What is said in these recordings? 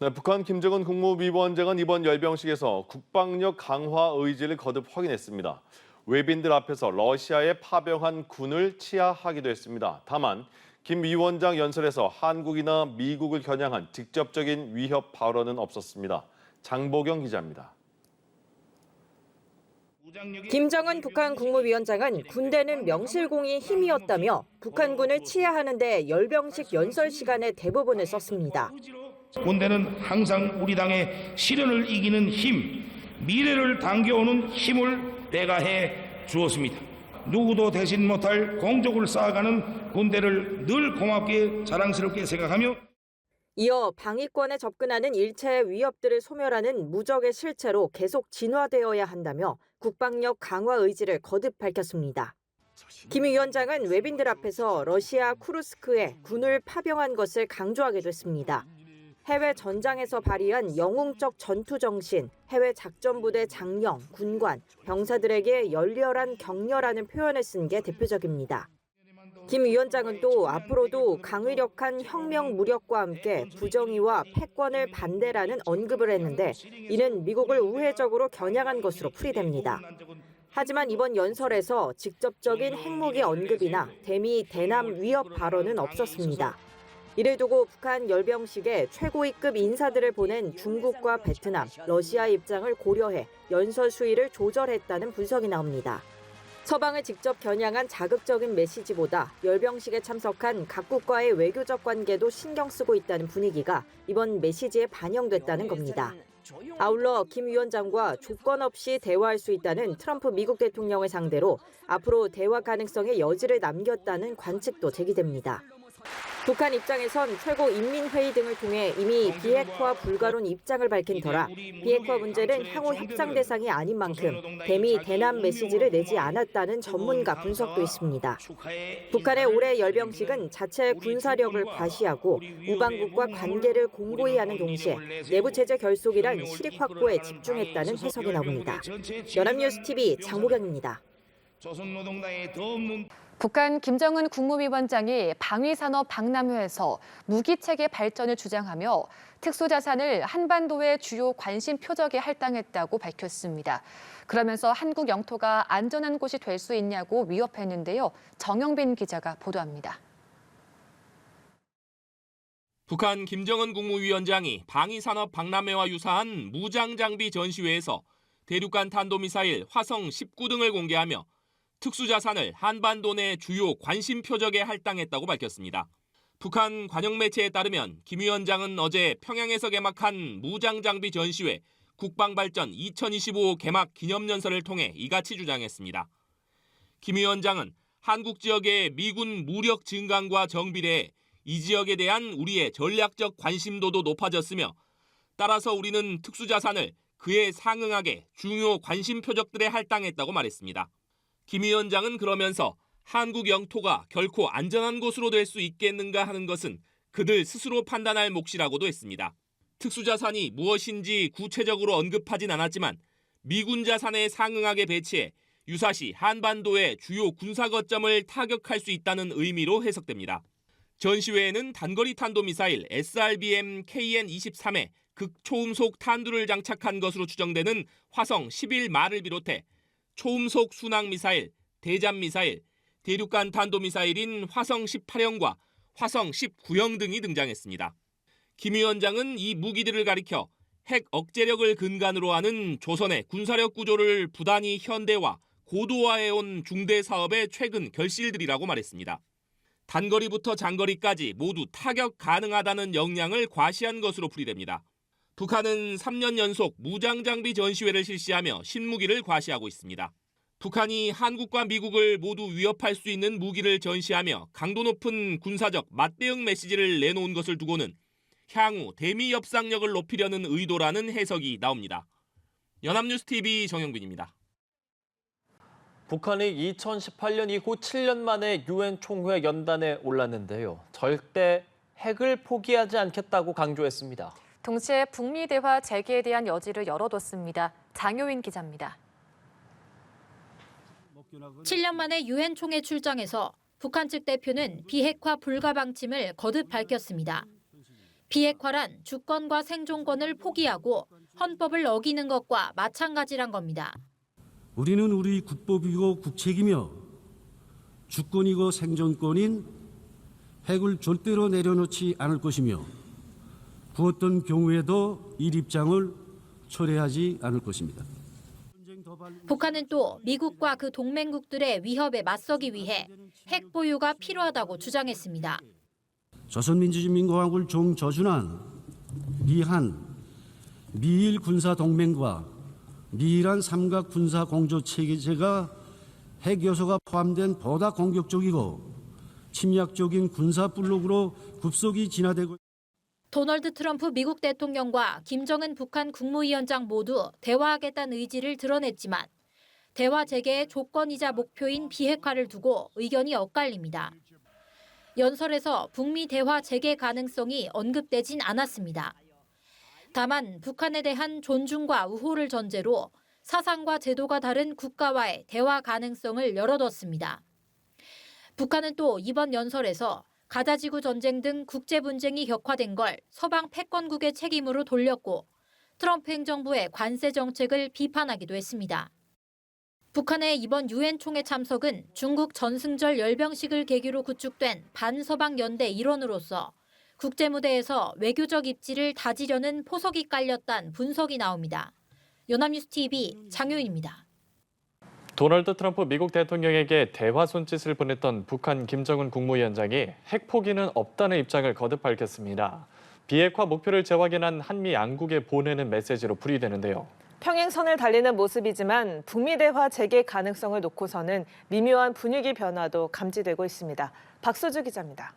네, 북한 김정은 국무위원장은 이번 열병식에서 국방력 강화 의지를 거듭 확인했습니다. 외빈들 앞에서 러시아에 파병한 군을 치하하기도 했습니다. 다만 김 위원장 연설에서 한국이나 미국을 겨냥한 직접적인 위협 발언은 없었습니다. 장보경 기자입니다. 김정은 북한 국무위원장은 군대는 명실공히 힘이었다며 북한군을 치하하는 데 열병식 연설 시간에 대부분을 썼습니다. 군대는 항상 우리 당의 시련을 이기는 힘, 미래를 당겨오는 힘을 배가해 주었습니다. 누구도 대신 못할 공적을 쌓아가는 군대를 늘 고맙게 자랑스럽게 생각하며 이어 방위권에 접근하는 일체의 위협들을 소멸하는 무적의 실체로 계속 진화되어야 한다며 국방력 강화 의지를 거듭 밝혔습니다. 김 위원장은 외빈들 앞에서 러시아 쿠르스크에 군을 파병한 것을 강조하기도 했습니다. 해외 전장에서 발휘한 영웅적 전투 정신, 해외 작전부대 장령, 군관, 병사들에게 열렬한 격려라는 표현을 쓴 게 대표적입니다. 김 위원장은 또 앞으로도 강의력한 혁명 무력과 함께 부정의와 패권을 반대라는 언급을 했는데 이는 미국을 우회적으로 겨냥한 것으로 풀이됩니다. 하지만 이번 연설에서 직접적인 핵무기 언급이나 대미 대남 위협 발언은 없었습니다. 이를 두고 북한 열병식에 최고위급 인사들을 보낸 중국과 베트남, 러시아의 입장을 고려해 연설 수위를 조절했다는 분석이 나옵니다. 서방을 직접 겨냥한 자극적인 메시지보다 열병식에 참석한 각국과의 외교적 관계도 신경 쓰고 있다는 분위기가 이번 메시지에 반영됐다는 겁니다. 아울러 김 위원장과 조건 없이 대화할 수 있다는 트럼프 미국 대통령을 상대로 앞으로 대화 가능성의 여지를 남겼다는 관측도 제기됩니다. 북한 입장에선 최고 인민회의 등을 통해 이미 비핵화 불가론 입장을 밝힌 터라 비핵화 문제는 향후 협상 대상이 아닌 만큼 대미 대남 메시지를 내지 않았다는 전문가 분석도 있습니다. 북한의 올해 열병식은 자체 군사력을 과시하고 우방국과 관계를 공고히 하는 동시에 내부 체제 결속이란 실익 확보에 집중했다는 해석이 나옵니다. 연합뉴스 TV 장보경입니다. 조선노동당의 더 없는 북한 김정은 국무위원장이 방위산업 박람회에서 무기체계 발전을 주장하며 특수자산을 한반도의 주요 관심 표적에 할당했다고 밝혔습니다. 그러면서 한국 영토가 안전한 곳이 될 수 있냐고 위협했는데요. 정영빈 기자가 보도합니다. 북한 김정은 국무위원장이 방위산업 박람회와 유사한 무장장비 전시회에서 대륙간 탄도미사일 화성 19 등을 공개하며 특수자산을 한반도 내 주요 관심 표적에 할당했다고 밝혔습니다. 북한 관영 매체에 따르면 김 위원장은 어제 평양에서 개막한 무장장비 전시회 국방발전 2025 개막 기념연설을 통해 이같이 주장했습니다. 김 위원장은 한국 지역의 미군 무력 증강과 정비례에 이 지역에 대한 우리의 전략적 관심도도 높아졌으며 따라서 우리는 특수자산을 그에 상응하게 중요 관심 표적들에 할당했다고 말했습니다. 김 위원장은 그러면서 한국 영토가 결코 안전한 곳으로 될 수 있겠는가 하는 것은 그들 스스로 판단할 몫이라고도 했습니다. 특수자산이 무엇인지 구체적으로 언급하진 않았지만 미군 자산에 상응하게 배치해 유사시 한반도의 주요 군사 거점을 타격할 수 있다는 의미로 해석됩니다. 전시회에는 단거리 탄도미사일 SRBM KN-23에 극초음속 탄두를 장착한 것으로 추정되는 화성 11말을 비롯해 초음속 순항 미사일, 대잠 미사일, 대륙간 탄도 미사일인 화성 18형과 화성 19형 등이 등장했습니다. 김 위원장은 이 무기들을 가리켜 핵 억제력을 근간으로 하는 조선의 군사력 구조를 부단히 현대화, 고도화해 온 중대 사업의 최근 결실들이라고 말했습니다. 단거리부터 장거리까지 모두 타격 가능하다는 역량을 과시한 것으로 풀이됩니다. 북한은 3년 연속 무장장비 전시회를 실시하며 신무기를 과시하고 있습니다. 북한이 한국과 미국을 모두 위협할 수 있는 무기를 전시하며 강도 높은 군사적 맞대응 메시지를 내놓은 것을 두고는 향후 대미 협상력을 높이려는 의도라는 해석이 나옵니다. 연합뉴스 TV 정영빈입니다. 북한이 2018년 이후 7년 만에 유엔 총회 연단에 올랐는데요. 절대 핵을 포기하지 않겠다고 강조했습니다. 동시에 북미 대화 재개에 대한 여지를 열어뒀습니다. 장효인 기자입니다. 7년 만에 유엔 총회 출장에서 북한 측 대표는 비핵화 불가 방침을 거듭 밝혔습니다. 비핵화란 주권과 생존권을 포기하고 헌법을 어기는 것과 마찬가지란 겁니다. 우리는 우리 국법이고 국책이며 주권이고 생존권인 핵을 절대로 내려놓지 않을 것이며 그 어떤 경우에도 이 입장을 철회하지 않을 것입니다. 북한은 또 미국과 그 동맹국들의 위협에 맞서기 위해 핵 보유가 필요하다고 주장했습니다. 조선민주주의민공화국을 종저준한 미한 미일 군사 동맹과 미일한 삼각 군사 공조 체계제가 핵 요소가 포함된 보다 공격적이고 침략적인 군사 블록으로 급속히 진화되고 도널드 트럼프 미국 대통령과 김정은 북한 국무위원장 모두 대화하겠다는 의지를 드러냈지만 대화 재개의 조건이자 목표인 비핵화를 두고 의견이 엇갈립니다. 연설에서 북미 대화 재개 가능성이 언급되진 않았습니다. 다만 북한에 대한 존중과 우호를 전제로 사상과 제도가 다른 국가와의 대화 가능성을 열어뒀습니다. 북한은 또 이번 연설에서 가자지구 전쟁 등 국제 분쟁이 격화된 걸 서방 패권국의 책임으로 돌렸고 트럼프 행정부의 관세 정책을 비판하기도 했습니다. 북한의 이번 유엔 총회 참석은 중국 전승절 열병식을 계기로 구축된 반서방 연대 일원으로서 국제 무대에서 외교적 입지를 다지려는 포석이 깔렸다는 분석이 나옵니다. 연합뉴스 TV 장효인입니다. 도널드 트럼프 미국 대통령에게 대화 손짓을 보냈던 북한 김정은 국무위원장이 핵 포기는 없다는 입장을 거듭 밝혔습니다. 비핵화 목표를 재확인한 한미 양국에 보내는 메시지로 풀이되는데요. 평행선을 달리는 모습이지만 북미 대화 재개 가능성을 놓고서는 미묘한 분위기 변화도 감지되고 있습니다. 박소주 기자입니다.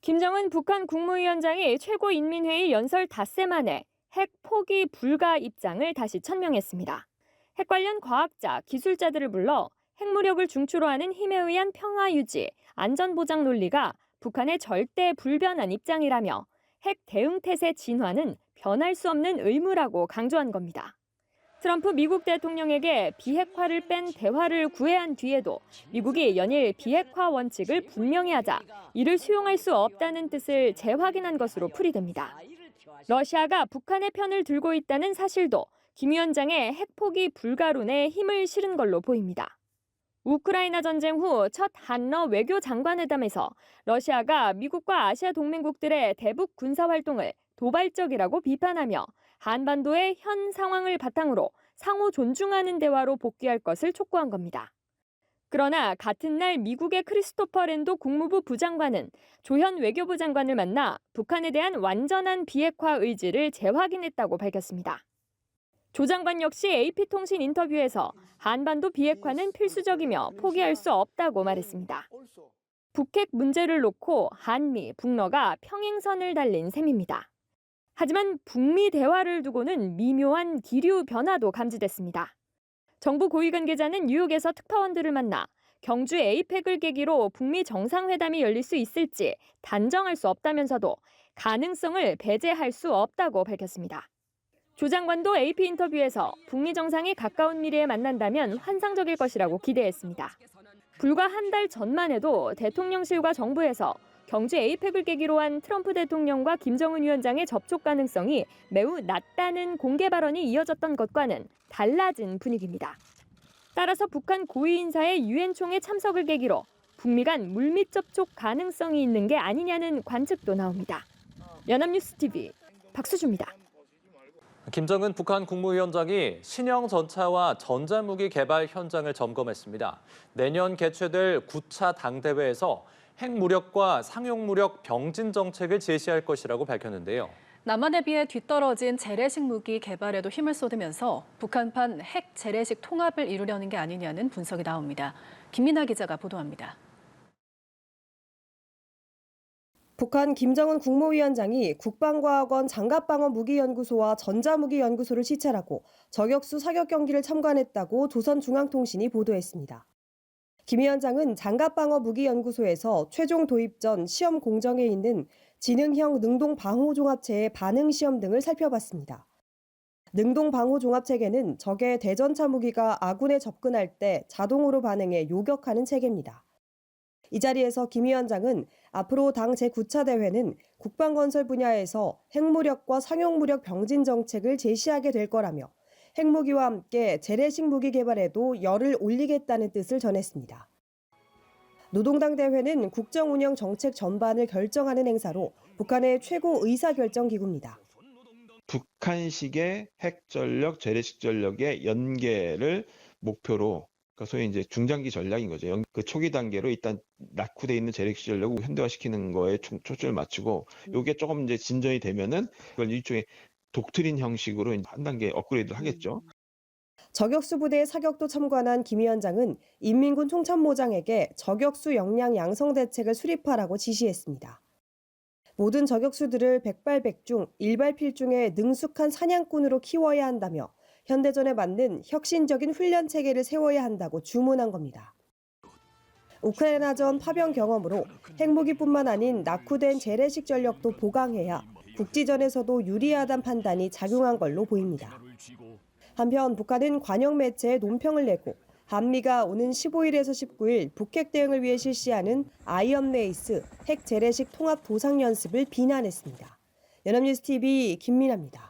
김정은 북한 국무위원장이 최고인민회의 연설 닷새 만에 핵 포기 불가 입장을 다시 천명했습니다. 핵 관련 과학자, 기술자들을 불러 핵무력을 중추로 하는 힘에 의한 평화 유지, 안전 보장 논리가 북한의 절대 불변한 입장이라며 핵 대응 태세 진화는 변할 수 없는 의무라고 강조한 겁니다. 트럼프 미국 대통령에게 비핵화를 뺀 대화를 구애한 뒤에도 미국이 연일 비핵화 원칙을 분명히 하자 이를 수용할 수 없다는 뜻을 재확인한 것으로 풀이됩니다. 러시아가 북한의 편을 들고 있다는 사실도 김 위원장의 핵 포기 불가론에 힘을 실은 걸로 보입니다. 우크라이나 전쟁 후 첫 한러 외교 장관회담에서 러시아가 미국과 아시아 동맹국들의 대북 군사 활동을 도발적이라고 비판하며 한반도의 현 상황을 바탕으로 상호 존중하는 대화로 복귀할 것을 촉구한 겁니다. 그러나 같은 날 미국의 크리스토퍼 랜도 국무부 부장관은 조현 외교부 장관을 만나 북한에 대한 완전한 비핵화 의지를 재확인했다고 밝혔습니다. 조 장관 역시 AP통신 인터뷰에서 한반도 비핵화는 필수적이며 포기할 수 없다고 말했습니다. 북핵 문제를 놓고 한미, 북러가 평행선을 달린 셈입니다. 하지만 북미 대화를 두고는 미묘한 기류 변화도 감지됐습니다. 정부 고위 관계자는 뉴욕에서 특파원들을 만나 경주 에이펙을 계기로 북미 정상회담이 열릴 수 있을지 단정할 수 없다면서도 가능성을 배제할 수 없다고 밝혔습니다. 조 장관도 AP 인터뷰에서 북미 정상이 가까운 미래에 만난다면 환상적일 것이라고 기대했습니다. 불과 한 달 전만 해도 대통령실과 정부에서 경주 에이펙을 계기로 한 트럼프 대통령과 김정은 위원장의 접촉 가능성이 매우 낮다는 공개 발언이 이어졌던 것과는 달라진 분위기입니다. 따라서 북한 고위 인사의 유엔 총회 참석을 계기로 북미 간 물밑 접촉 가능성이 있는 게 아니냐는 관측도 나옵니다. 연합뉴스 TV 박수주입니다. 김정은 북한 국무위원장이 신형 전차와 전자무기 개발 현장을 점검했습니다. 내년 개최될 9차 당대회에서 핵무력과 상용무력 병진 정책을 제시할 것이라고 밝혔는데요. 남한에 비해 뒤떨어진 재래식 무기 개발에도 힘을 쏟으면서 북한판 핵 재래식 통합을 이루려는 게 아니냐는 분석이 나옵니다. 김민아 기자가 보도합니다. 북한 김정은 국무위원장이 국방과학원 장갑방어 무기연구소와 전자무기연구소를 시찰하고 저격수 사격 경기를 참관했다고 조선중앙통신이 보도했습니다. 김 위원장은 장갑방어 무기연구소에서 최종 도입 전 시험 공정에 있는 지능형 능동 방호 종합체의 반응 시험 등을 살펴봤습니다. 능동 방호 종합 체계는 적의 대전차 무기가 아군에 접근할 때 자동으로 반응해 요격하는 체계입니다. 이 자리에서 김 위원장은 앞으로 당 제9차 대회는 국방건설 분야에서 핵무력과 상용무력 병진 정책을 제시하게 될 거라며 핵무기와 함께 재래식 무기 개발에도 열을 올리겠다는 뜻을 전했습니다. 노동당 대회는 국정 운영 정책 전반을 결정하는 행사로 북한의 최고 의사결정 기구입니다. 북한식의 핵전력, 재래식 전력의 연계를 목표로 그러니까 소위 이제 중장기 전략인 거죠. 연- 그 초기 단계로 일단 낙후돼 있는 재래식 전력을 현대화시키는 거에 초, 초점을 맞추고 요게 조금 이제 진전이 되면은 그걸 일종의 독트린 형식으로 한 단계 업그레이드를 하겠죠. 저격수 부대의 사격도 참관한 김 위원장은 인민군 총참모장에게 저격수 역량 양성 대책을 수립하라고 지시했습니다. 모든 저격수들을 백발백중, 일발필중의 능숙한 사냥꾼으로 키워야 한다며 현대전에 맞는 혁신적인 훈련 체계를 세워야 한다고 주문한 겁니다. 우크라이나전 파병 경험으로 핵무기뿐만 아닌 낙후된 재래식 전력도 보강해야 국지전에서도 유리하단 판단이 작용한 걸로 보입니다. 한편 북한은 관영 매체에 논평을 내고 한미가 오는 15일에서 19일 북핵 대응을 위해 실시하는 아이언 레이스 핵 재래식 통합 도상 연습을 비난했습니다. 연합뉴스 TV 김민아입니다.